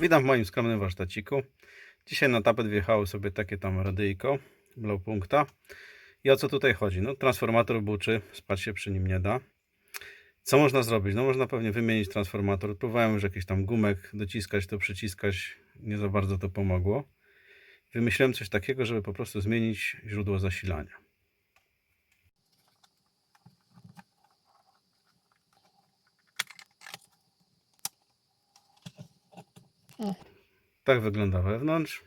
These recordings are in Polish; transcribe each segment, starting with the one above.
Witam w moim skromnym warsztaciku. Dzisiaj na tapet wjechało sobie takie tam radyjko Blowpunkta. I o co tutaj chodzi? No transformator buczy, spać się przy nim nie da. Co można zrobić? No można pewnie wymienić transformator. Próbowałem już jakiś tam gumek dociskać, to przyciskać. Nie za bardzo to pomogło. Wymyśliłem coś takiego, żeby po prostu zmienić źródło zasilania. Tak wygląda wewnątrz.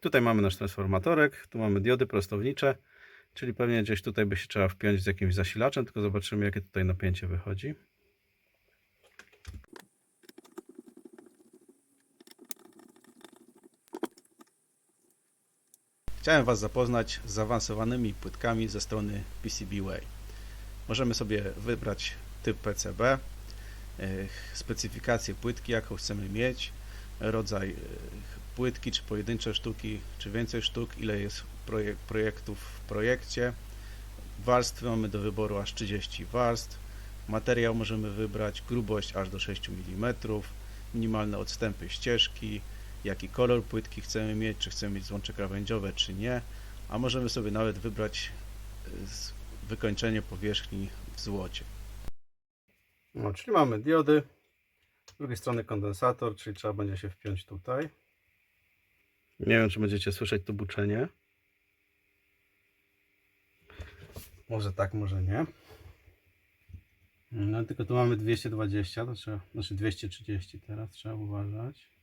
Tutaj mamy nasz transformatorek, tu mamy diody prostownicze, czyli pewnie gdzieś tutaj by się trzeba wpiąć z jakimś zasilaczem, tylko zobaczymy jakie tutaj napięcie wychodzi. Chciałem Was zapoznać z zaawansowanymi płytkami ze strony PCBWay. Możemy sobie wybrać typ PCB, specyfikację płytki, jaką chcemy mieć, rodzaj płytki, czy pojedyncze sztuki, czy więcej sztuk, ile jest projek projektów w projekcie. Warstwy mamy do wyboru aż 30 warstw. Materiał możemy wybrać, grubość aż do 6 mm, minimalne odstępy ścieżki, jaki kolor płytki chcemy mieć, czy chcemy mieć złącze krawędziowe, czy nie, a możemy sobie nawet wybrać z- wykończenie powierzchni w złocie. No, czyli mamy diody, z drugiej strony kondensator, czyli trzeba będzie się wpiąć tutaj. Nie wiem, czy będziecie słyszeć to buczenie. Może tak, może nie. No tylko tu mamy 220, to trzeba, znaczy 230 teraz, trzeba uważać.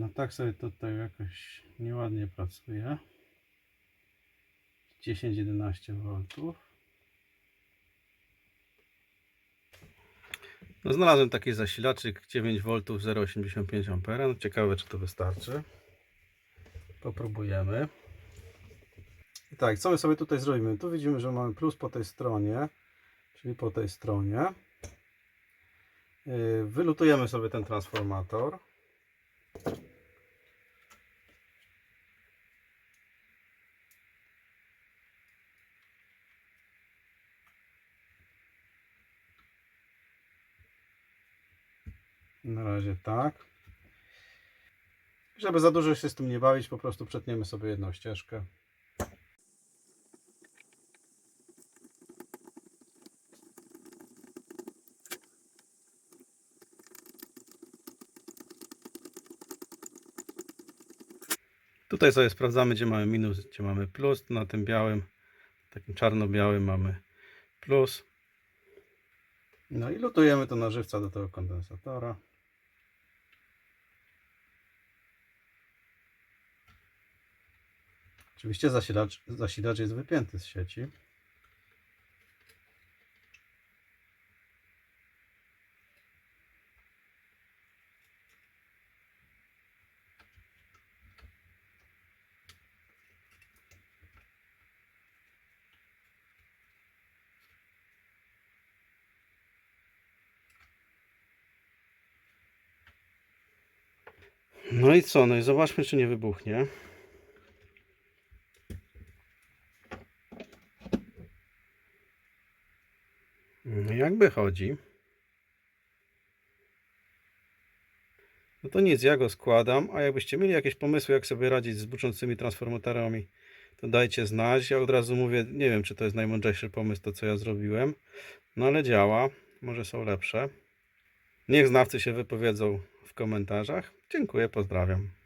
No tak sobie tutaj jakoś nieładnie pracuje. 10-11 V. No znalazłem taki zasilaczyk 9 V 0,85 A. No ciekawe czy to wystarczy. Popróbujemy. Tak, co my sobie tutaj zrobimy? Tu widzimy, że mamy plus po tej stronie, czyli po tej stronie. Yy, Wylutujemy sobie ten transformator. Na razie tak. Żeby za dużo się z tym nie bawić, po prostu przetniemy sobie jedną ścieżkę. Tutaj sobie sprawdzamy, gdzie mamy minus, gdzie mamy plus. Na tym białym, takim czarno-białym mamy plus. No i lutujemy to na żywca do tego kondensatora. Oczywiście zasilacz, zasilacz jest wypięty z sieci. No i co? No i zobaczmy, czy nie wybuchnie. No jakby chodzi. No to nic, ja go składam, a jakbyście mieli jakieś pomysły, jak sobie radzić z buczącymi transformatorami, to dajcie znać. Ja od razu mówię, nie wiem, czy to jest najmądrzejszy pomysł, to co ja zrobiłem, no ale działa, może są lepsze. Niech znawcy się wypowiedzą w komentarzach. Dziękuję, pozdrawiam.